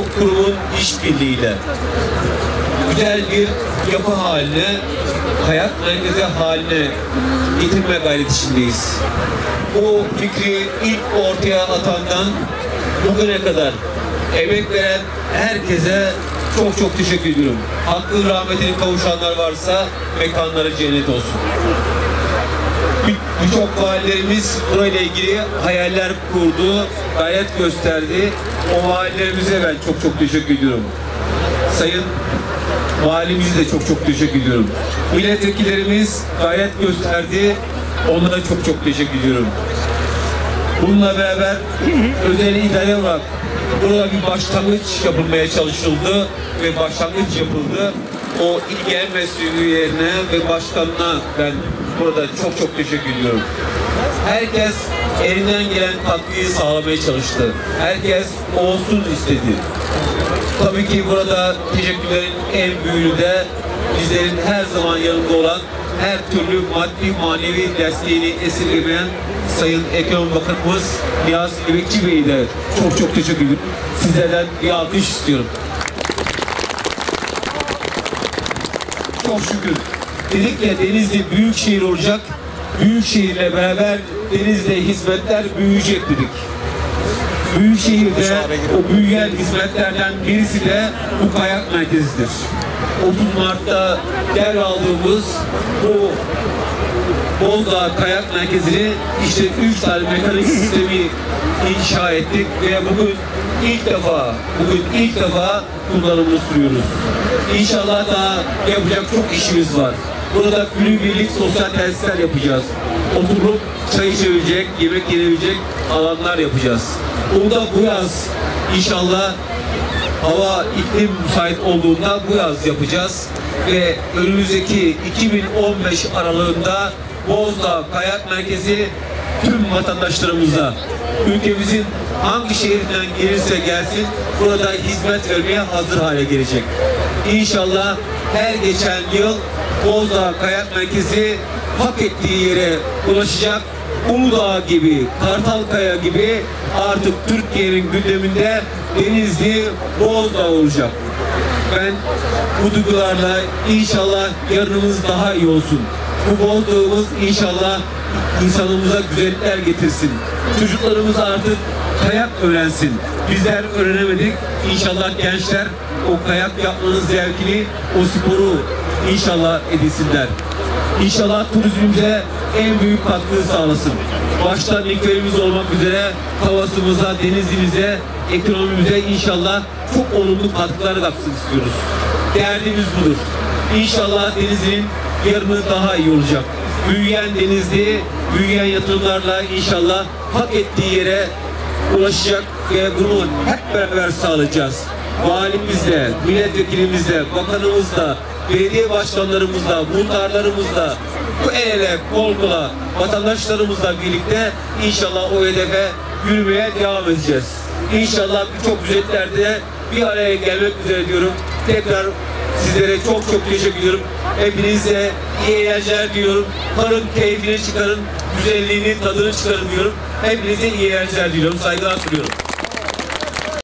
birçok kurumun işbirliğiyle güzel bir yapı haline, hayat merkezi haline getirme gayreti içindeyiz. Bu fikri ilk ortaya atandan bugüne kadar emek veren herkese çok çok teşekkür ediyorum. Hakkın rahmetine kavuşanlar varsa mekanları cennet olsun. Bir- Birçok valilerimiz burayla ilgili hayaller kurdu, gayret gösterdi. O valilerimize ben çok çok teşekkür ediyorum. Sayın Valimize de çok çok teşekkür ediyorum. Milletvekillerimiz gayret gösterdi. Onlara çok çok teşekkür ediyorum. Bununla beraber özel idare olarak burada bir başlangıç yapılmaya çalışıldı ve başlangıç yapıldı. O il genel mesleği üyelerine ve başkanına ben burada çok çok teşekkür ediyorum. Herkes elinden gelen katkıyı sağlamaya çalıştı. Herkes olsun istedi. Tabii ki burada teşekkürlerin en büyüğü de bizlerin her zaman yanında olan her türlü maddi manevi desteğini esirgemeyen Sayın Ekonomi Bakanımız Niyazi Göbekçi Bey'i de çok çok teşekkür ederim. Sizlerden bir alkış istiyorum. Çok şükür. Dedik ya Denizli büyük şehir olacak. Büyük şehirle beraber Denizli'de hizmetler büyüyecek dedik. Büyükşehir'de o büyüyen hizmetlerden birisi de bu kayak merkezidir. 30 Mart'ta devraldığımız bu Bozdağ Kayak Merkezi'ni işte 3 tane mekanik sistemi inşa ettik ve bugün ilk defa bugün ilk defa kullanımını sürüyoruz. İnşallah daha yapacak çok işimiz var. Burada günübirlik sosyal tesisler yapacağız. Oturup çay içebilecek, yemek yenebilecek alanlar yapacağız. Bunu da bu yaz inşallah hava iklim müsait olduğunda bu yaz yapacağız ve önümüzdeki 2015 aralığında Bozdağ Kayak Merkezi tüm vatandaşlarımıza ülkemizin hangi şehrinden gelirse gelsin burada hizmet vermeye hazır hale gelecek. İnşallah her geçen yıl Bozdağ Kayak Merkezi hak ettiği yere ulaşacak Uludağ gibi, Kartalkaya gibi artık Türkiye'nin gündeminde Denizli, Bozdağ olacak. Ben bu duygularla inşallah yarınımız daha iyi olsun. Bu Bozdağ'ımız inşallah insanımıza güzellikler getirsin. Çocuklarımız artık kayak öğrensin. Bizler öğrenemedik. İnşallah gençler o kayak yapmanın zevkini, o sporu inşallah edinsinler. İnşallah turizmimize en büyük katkıyı sağlasın. Başta Nikfelimiz olmak üzere havasımıza, denizimize, ekonomimize inşallah çok olumlu katkılar yapsın istiyoruz. Derdimiz budur. İnşallah denizin yarını daha iyi olacak. Büyüyen denizli, büyüyen yatırımlarla inşallah hak ettiği yere ulaşacak ve bunu hep beraber sağlayacağız. Valimizle, milletvekilimizle, bakanımızla, belediye başkanlarımızla, muhtarlarımızla, bu el ele, kol kola vatandaşlarımızla birlikte inşallah o hedefe yürümeye devam edeceğiz. İnşallah birçok güzelliklerde bir araya gelmek üzere diyorum. Tekrar sizlere çok çok teşekkür ediyorum. Hepinize iyi eğlenceler diliyorum. Karın keyfini çıkarın, güzelliğini, tadını çıkarın diyorum. Hepinize iyi eğlenceler diliyorum. Saygılar sunuyorum.